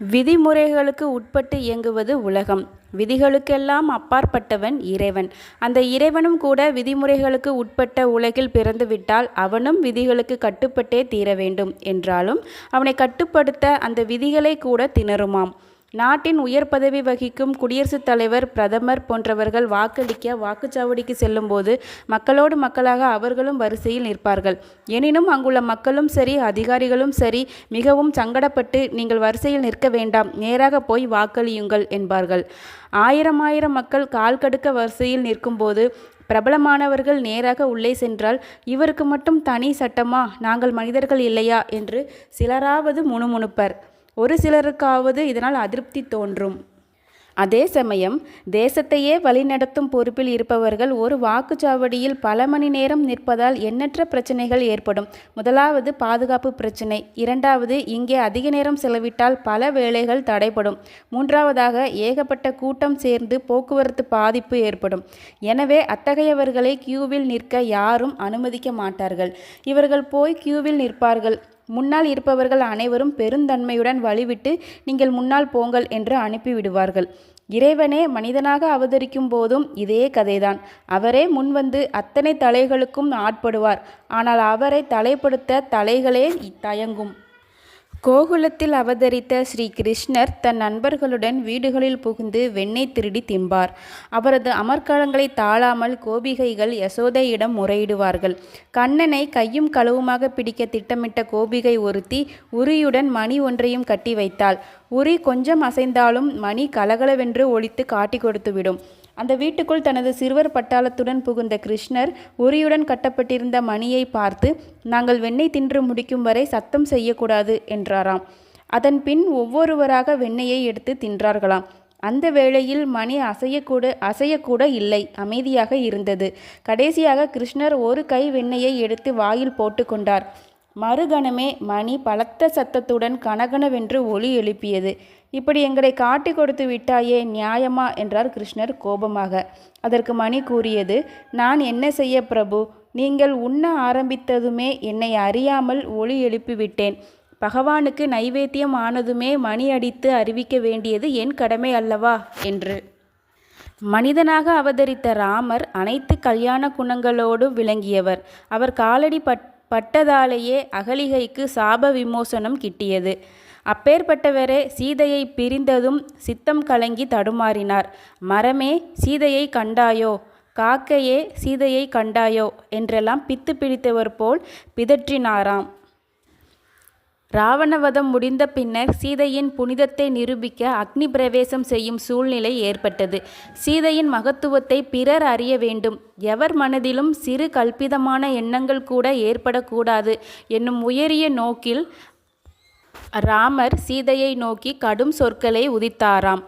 விதிமுறைகளுக்கு உட்பட்டு இயங்குவது உலகம். விதிகளுக்கெல்லாம் அப்பாற்பட்டவன் இறைவன். அந்த இறைவனும் கூட விதிமுறைகளுக்கு உட்பட்ட உலகில் பிறந்துவிட்டால் அவனும் விதிகளுக்கு கட்டுப்பட்டே தீர வேண்டும் என்றாலும் அவனை கட்டுப்படுத்த அந்த விதிகளை கூட திணறுமாம். நாட்டின் உயர் பதவி வகிக்கும் குடியரசுத் தலைவர் பிரதமர் போன்றவர்கள் வாக்களிக்க வாக்குச்சாவடிக்கு செல்லும்போது மக்களோடு மக்களாக அவர்களும் வரிசையில் நிற்பார்கள். எனினும் அங்குள்ள மக்களும் சரி அதிகாரிகளும் சரி மிகவும் சங்கடப்பட்டு நீங்கள் வரிசையில் நிற்க வேண்டாம் நேராக போய் வாக்களியுங்கள் என்பார்கள். ஆயிரம் ஆயிரம் மக்கள் கால் கடுக்க வரிசையில் நிற்கும்போது பிரபலமானவர்கள் நேராக உள்ளே சென்றால் இவருக்கு மட்டும் தனி சட்டமா? நாங்கள் மனிதர்கள் இல்லையா? என்று சிலராவது முணுமுணுப்பர். ஒரு சிலருக்காவது இதனால் அதிருப்தி தோன்றும். அதே சமயம் தேசத்தையே வழிநடத்தும் பொறுப்பில் இருப்பவர்கள் ஒரு வாக்குச்சாவடியில் பல மணி நேரம் நிற்பதால் எண்ணற்ற பிரச்சனைகள் ஏற்படும். முதலாவது பாதுகாப்பு பிரச்சனை. இரண்டாவது இங்கே அதிக நேரம் செலவிட்டால் பல வேலைகள் தடைப்படும் மூன்றாவதாக ஏகப்பட்ட கூட்டம் சேர்ந்து போக்குவரத்து பாதிப்பு ஏற்படும். எனவே அத்தகையவர்களை கியூவில் நிற்க யாரும் அனுமதிக்க மாட்டார்கள். இவர்கள் போய் கியூவில் நிற்பார்கள். முன்னால் இருப்பவர்கள் அனைவரும் பெருந்தன்மையுடன் வழிவிட்டு நீங்கள் முன்னால் போங்கள் என்று அனுப்பிவிடுவார்கள். இறைவனே மனிதனாக அவதரிக்கும் போதும் இதே கதைதான். அவரே முன்வந்து அத்தனை தலைகளுக்கும் ஆட்படுவார். ஆனால் அவரை தலைப்படுத்த தலைகளே தயங்கும். கோகுலத்தில் அவதரித்த ஸ்ரீ கிருஷ்ணர் தன் நண்பர்களுடன் வீடுகளில் புகுந்து வெண்ணெய் திருடி திம்பார். அவரது அமர்க்களங்களை தாழாமல் கோபிகைகள் யசோதையிடம் முறையிடுவார்கள். கண்ணனை கையும் களவுமாக பிடிக்க திட்டமிட்ட கோபிகை ஒருத்தி உரியுடன் மணி ஒன்றையும் கட்டி வைத்தாள். உரி கொஞ்சம் அசைந்தாலும் மணி கலகலவென்று ஒழித்து காட்டி கொடுத்துவிடும். அந்த வீட்டுக்குள் தனது சிறுவர் பட்டாளத்துடன் புகுந்த கிருஷ்ணர் உரியுடன் கட்டப்பட்டிருந்த மணியை பார்த்து நாங்கள் வெண்ணெய் தின்று முடிக்கும் வரை சத்தம் செய்யக்கூடாது என்றாராம். அதன் பின் ஒவ்வொருவராக வெண்ணெயை எடுத்து தின்றார்களாம். அந்த வேளையில் மணி அசையக்கூட அசையக்கூட இல்லை அமைதியாக இருந்தது. கடைசியாக கிருஷ்ணர் ஒரு கை வெண்ணெயை எடுத்து வாயில் போட்டுக்கொண்டார் மறுகணமே மணி பலத்த சத்தத்துடன் கனகனவென்று ஒலி எழுப்பியது. இப்படி எங்களை காட்டி கொடுத்து விட்டாயே நியாயமா? என்றார் கிருஷ்ணர் கோபமாக. அதற்கு மணி கூறியது நான் என்ன செய்ய பிரபு? நீங்கள் உண்ண ஆரம்பித்ததுமே என்னை அறியாமல் ஒளி எழுப்பிவிட்டேன். பகவானுக்கு நைவேத்தியம் ஆனதுமே மணி அடித்து அறிவிக்க வேண்டியது என் கடமை அல்லவா? என்று. மனிதனாக அவதரித்த ராமர் அனைத்து கல்யாண குணங்களோடும் விளங்கியவர். அவர் காலடி பட் பட்டதாலேயே அகலிகைக்கு சாப விமோசனம் கிட்டியது. அப்பேற்பட்டவரே சீதையை பிரிந்ததும் சித்தம் கலங்கி தடுமாறினார். மரமே சீதையை கண்டாயோ? காக்கையே சீதையை கண்டாயோ? என்றெல்லாம் பித்து பிடித்தவர் போல் பிதற்றினாராம். ராவணவதம் முடிந்த பின்னர் சீதையின் புனிதத்தை நிரூபிக்க அக்னி பிரவேசம் செய்யும் சூழ்நிலை ஏற்பட்டது. சீதையின் மகத்துவத்தை பிறர் அறிய வேண்டும். எவர் மனதிலும் சிறு கல்பிதமான எண்ணங்கள் கூட ஏற்படக்கூடாது என்னும் உயரிய நோக்கில் ராமர் சீதையை நோக்கி கடும் சொற்களை உதித்தாராம்.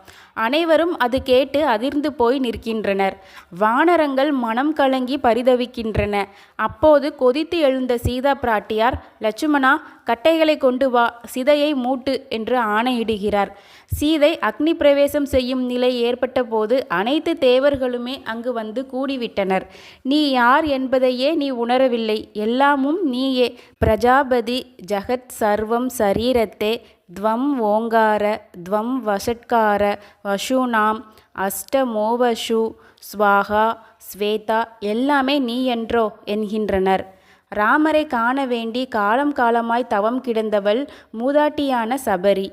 அனைவரும் அது கேட்டு அதிர்ந்து போய் நிற்கின்றனர். வானரங்கள் மனம் கலங்கி பரிதவிக்கின்றன. அப்போது கொதித்து எழுந்த சீதா பிராட்டியார் லட்சுமணா கட்டைகளை கொண்டு வா சிதையை மூட்டு என்று ஆணையிடுகிறார். சீதை அக்னி பிரவேசம் செய்யும் நிலை ஏற்பட்ட போது அனைத்து தேவர்களுமே அங்கு வந்து கூடிவிட்டனர். நீ யார் என்பதையே நீ உணரவில்லை. எல்லாமும் நீயே. பிரஜாபதி ஜகத் சர்வம் சரீரத்தே துவம் ஓங்கார துவம் வஷட்கார வஷூனாம் அஷ்டமோவஷு ஸ்வாகா ஸ்வேதா எல்லாமே நீ என்றோ என்கின்றனர். ராமரை காண வேண்டி காலம் காலமாய் தவம் கிடந்தவள் மூதாட்டியான சபரி.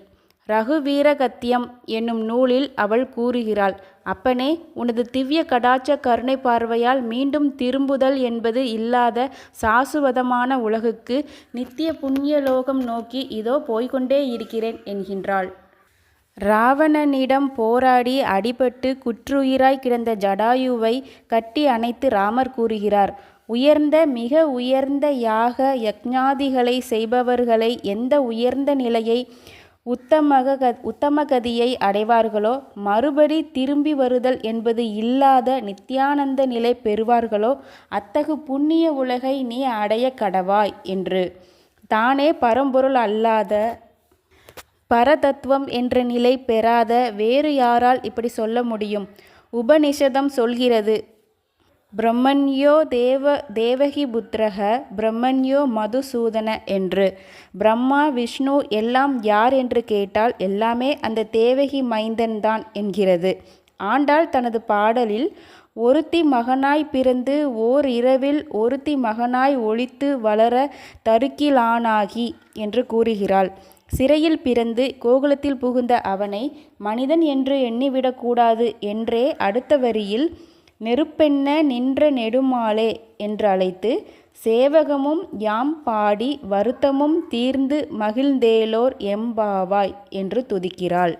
ரகுவீரகத்தியம் என்னும் நூலில் அவள் கூறுகிறாள் அப்பனே உனது திவ்ய கடாட்ச கருணை பார்வையால் மீண்டும் திரும்புதல் என்பது இல்லாத சாசுவதமான உலகுக்கு நித்திய புண்ணியலோகம் நோக்கி இதோ போய்கொண்டே இருக்கிறேன் என்கின்றாள். ராவணனிடம் போராடி அடிபட்டு குற்றுயிராய் கிடந்த ஜடாயுவை கட்டி அணைத்து ராமர் கூறுகிறார் உயர்ந்த மிக உயர்ந்த யாக யக்ஞாதிகளை செய்பவர்களை எந்த உயர்ந்த நிலையை உத்தமக உத்தமகதியை அடைவார்களோ? மறுபடி திரும்பி வருதல் என்பது இல்லாத நித்தியானந்த நிலை பெறுவார்களோ? அத்தகு புண்ணிய உலகை நீ அடைய கடவாய் என்று. தானே பரம்பொருள் அல்லாத பரதத்துவம் என்ற நிலை பெறாத வேறு யாரால் இப்படி சொல்ல முடியும்? உபனிஷதம் சொல்கிறது பிரம்மண்யோ தேவ தேவகி புத்திரக பிரம்மண்யோ மதுசூதன என்று. பிரம்மா விஷ்ணு எல்லாம் யார் என்று கேட்டால் எல்லாமே அந்த தேவகி மைந்தன் தான் என்கிறது. ஆண்டாள் தனது பாடலில் ஒருத்தி மகனாய் பிறந்து ஓர் இரவில் ஒருத்தி மகனாய் ஒழித்து வளர தருக்கிலானாகி என்று கூறுகிறாள். சிறையில் பிறந்து கோகுலத்தில் புகுந்த அவனை மனிதன் என்று எண்ணிவிடக்கூடாது என்றே அடுத்த வரியில் நெருப்பென்ன நின்ற நெடுமாலே என்று அழைத்து சேவகமும் யாம் பாடி வருத்தமும் தீர்ந்து மகிழ்ந்தேலோர் எம்பாவாய் என்று துதிக்கிறாள்.